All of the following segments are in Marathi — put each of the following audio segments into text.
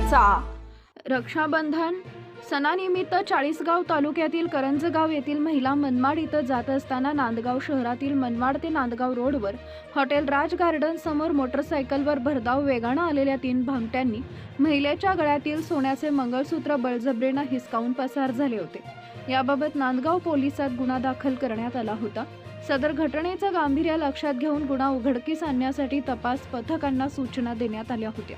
दिवाळीचा रक्षाबंधन सणानिमित्त चाळीसगाव तालुक्यातील करंजगाव येथील महिला मनमाड इथं जात असताना नांदगाव शहरातील मनमाड ते नांदगाव रोडवर हॉटेल राज गार्डन समोर मोटरसायकलवर भरधाव वेगानं आलेल्या तीन भामट्यांनी महिलेच्या गळ्यातील सोन्याचे मंगळसूत्र बळजबरीनं हिसकावून पसार झाले होते. याबाबत नांदगाव पोलिसात गुन्हा दाखल करण्यात आला होता. सदर घटनेचं गांभीर्य लक्षात घेऊन गुन्हा उघडकीस आणण्यासाठी तपास पथकांना सूचना देण्यात आल्या होत्या.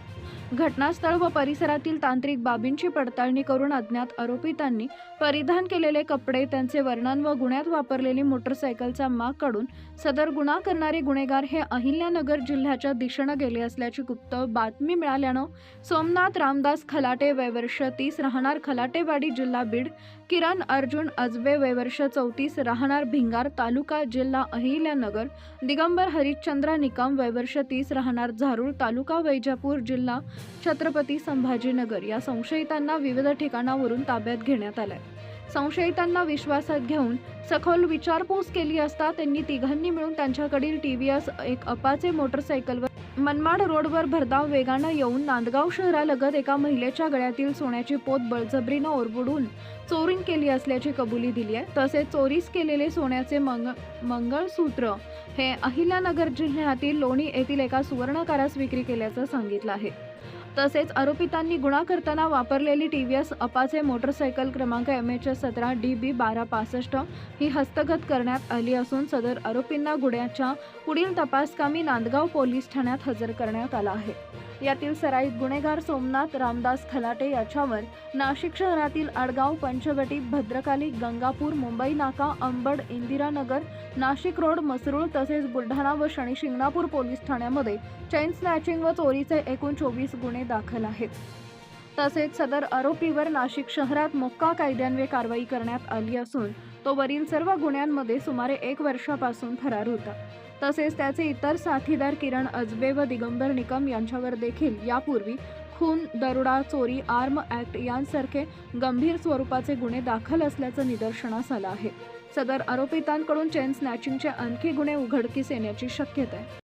घटनास्थळ व परिसरातील तांत्रिक बाबींची पडताळणी करून अज्ञात आरोपितांनी परिधान केलेले कपडे त्यांचे वर्णन व गुन्ह्यात वापरलेली मोटरसायकलचा माग काढून सदर गुन्हा करणारे गुन्हेगार हे अहिल्यानगर जिल्ह्याच्या दिशेनं गेले असल्याची गुप्त बातमी मिळाल्यानं सोमनाथ रामदास खलाटे वयवर्ष तीस राहणार खलाटेवाडी जिल्हा बीड किरण अर्जुन अजबे वयवर्ष चौतीस राहणार भिंगार तालुका जिल्हा अहिल्यानगर दिगंबर हरिश्चंद्र निकम वयवर्ष तीस राहणार झारूळ तालुका वैजापूर जिल्हा छत्रपती संभाजीनगर या संशयितांना विविध ठिकाणावरून ताब्यात घेण्यात आलंय. संशयितांना विश्वासात घेऊन सखोल विचारपूस केली असता त्यांनी तिघांनी मिळून त्यांच्याकडील टी वी एस एक अपाचे मोटरसायकलवर मनमाड रोडवर भरधाव वेगानं येऊन नांदगाव शहरालगत एका महिलेच्या गळ्यातील सोन्याची पोत बळजबरीनं ओरबडून चोरी केली असल्याची कबुली दिली आहे तसेच चोरीस केलेले सोन्याचे मंग मंगळसूत्र हे अहिल्यानगर जिल्ह्यातील लोणी येथील एका सुवर्णकारास विक्री केल्याचं सांगितलं आहे. तसेच आरोपितांनी गुन्हा करताना वापरलेली T V S Apache motorcycle क्रमांक एम एच एस सतरा डी बी बारा पासष्ट ही हस्तगत करण्यात आली असून सदर आरोपींना गुन्ह्याच्या पुढील तपासकामी नांदगाव पोलीस ठाण्यात हजर करण्यात आला आहे. यातील सराईत गुन्हेगार सोमनाथ रामदास खलाटे याच्यावर नाशिक शहरातील आडगाव पंचवटी भद्रकाली गंगापूर मुंबई नाका अंबड इंदिरानगर नाशिक रोड मसरूळ तसेच बुलढाणा व शनी शिंगणापूर पोलीस ठाण्यामध्ये चेन स्नॅचिंग व चोरीचे एकूण चोवीस गुन्हे दाखल आहेत. तसेच सदर आरोपीवर नाशिक शहरात मोक्का कायद्यान्वये कारवाई करण्यात आली असून तो वरील सर्व गुन्ह्यांमध्ये सुमारे एक वर्षापासून फरार होता. तसेच त्याचे इतर साथीदार किरण अजबे व दिगंबर निकम यांच्यावर देखील यापूर्वी खून दरोडा चोरी आर्म ॲक्ट यांसारखे गंभीर स्वरूपाचे गुन्हे दाखल असल्याचं निदर्शनास आलं आहे. सदर आरोपितांकडून चेन स्नॅचिंगचे आणखी गुन्हे उघडकीस येण्याची शक्यता आहे.